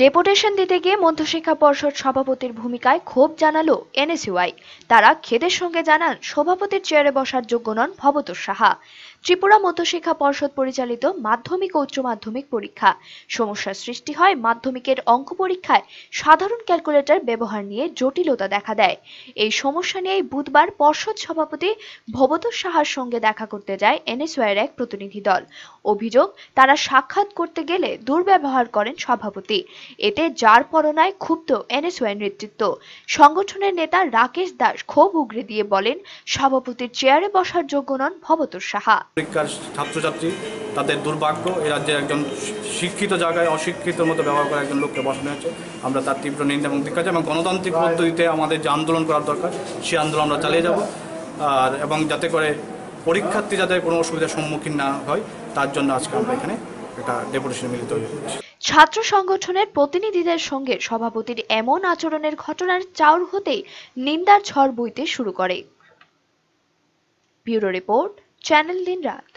Deputation দিতে গিয়ে মধ্যশিক্ষা পর্ষদ সভাপতির ভূমিকায় ক্ষোভ জানালো এনএসইউআই তারা খেদের সঙ্গে জানান, সভাপতির চেয়ারে বসার যোগ্য নন ভবতোষ সাহা। ত্রিপুরা মধ্যশিক্ষা পর্ষদ পরিচালিত মাধ্যমিক ও উচ্চ মাধ্যমিক পরীক্ষা। সমস্যার সৃষ্টি হয় মাধ্যমিকের অঙ্ক পরীক্ষায়। সাধারণ ক্যালকুলেটর ব্যবহার নিয়ে জটিলতা দেখা দেয়। এই সমস্যা নিয়েই বুধবার পর্ষদ সভাপতি ভবতোষ সাহার সঙ্গে দেখা করতে যায় এনএসইউআইয়ের এক প্রতিনিধি দল। অভিযোগ, তারা সাক্ষাৎ করতে গেলে দুর্ব্যবহার করেন সভাপতি। এতে যার পরনায় ক্ষুব্ধ এনএসওয়াই নেতৃত্ব। সংগঠনের নেতা রাকেশ দাস ক্ষোভ উগরে দিয়ে বলেন সভাপতির চেয়ারে বসার যোগ্য নন ভবতোষ সাহা। পরীক্ষার ছাত্রছাত্রী তাদের দুর্ভাগ্য এ রাজ্যের একজন শিক্ষিত জায়গায় অশিক্ষিত মতো ব্যবহার করা একজন লোককে বসানো হয়েছে। আমরা তার তীব্র নিন্দা এবং জানাই এবং গণতান্ত্রিক পদ্ধতিতে আমাদের যে আন্দোলন করার দরকার সেই আন্দোলন আমরা চালিয়ে যাব। আর এবং যাতে করে পরীক্ষার্থী যাতে কোনো অসুবিধার সম্মুখীন না হয় তার জন্য আজকে আমরা এখানে একটা ডেপুটেশন মিলিত হয়েছি। ছাত্র সংগঠনের প্রতিনিধিদের সঙ্গে সভাপতির এমন আচরণের ঘটনার চাউর হতেই নিন্দার ঝড় বইতে শুরু করে। ব্যুরো রিপোর্ট, চ্যানেল দিন রাত